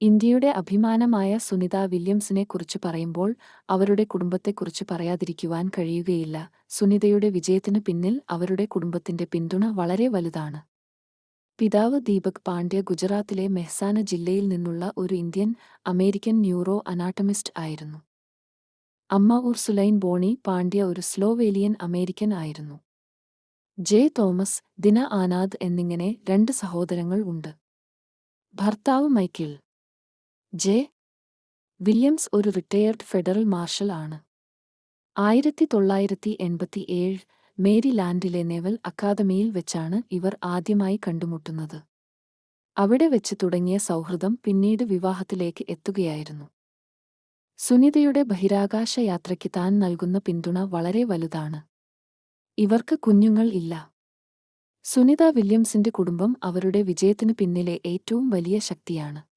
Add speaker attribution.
Speaker 1: ഇന്ത്യയുടെ അഭിമാനമായ സുനിത വില്യംസിനെ കുറിച്ച് പറയുമ്പോൾ അവരുടെ കുടുംബത്തെക്കുറിച്ച് പറയാതിരിക്കുവാൻ കഴിയുകയില്ല. സുനിതയുടെ വിജയത്തിന് പിന്നിൽ അവരുടെ കുടുംബത്തിന്റെ പിന്തുണ വളരെ വലുതാണ്. പിതാവ് ദീപക് പാണ്ഡ്യ ഗുജറാത്തിലെ മെഹ്സാന ജില്ലയിൽ നിന്നുള്ള ഒരു ഇന്ത്യൻ അമേരിക്കൻ ന്യൂറോ അനാട്ടമിസ്റ്റ് ആയിരുന്നു. അമ്മ ഉർസുലൈൻ ബോണി പാണ്ഡ്യ ഒരു സ്ലോവേലിയൻ അമേരിക്കൻ ആയിരുന്നു. ജെ തോമസ് ദിന ആനാദ് എന്നിങ്ങനെ രണ്ട് സഹോദരങ്ങൾ ഉണ്ട്. ഭർത്താവ് മൈക്കിൾ ജെ. വില്യംസ് ഒരു റിട്ടയേർഡ് ഫെഡറൽ മാർഷൽ ആണ്. ആയിരത്തി തൊള്ളായിരത്തി എൺപത്തി ഏഴ് മേരിലാൻഡിലെ നെവൽ അക്കാദമിയിൽ വെച്ചാണ് ഇവർ ആദ്യമായി കണ്ടുമുട്ടുന്നത്. അവിടെ വെച്ച് തുടങ്ങിയ സൗഹൃദം പിന്നീട് വിവാഹത്തിലേക്ക് എത്തുകയായിരുന്നു. സുനിതയുടെ ബഹിരാകാശ യാത്രയ്ക്ക് താൻ നൽകുന്ന പിന്തുണ വളരെ വലുതാണ്. ഇവർക്ക് കുഞ്ഞുങ്ങൾ ഇല്ല. സുനിത വില്യംസിന്റെ കുടുംബം അവരുടെ വിജയത്തിനു പിന്നിലെ ഏറ്റവും വലിയ ശക്തിയാണ്.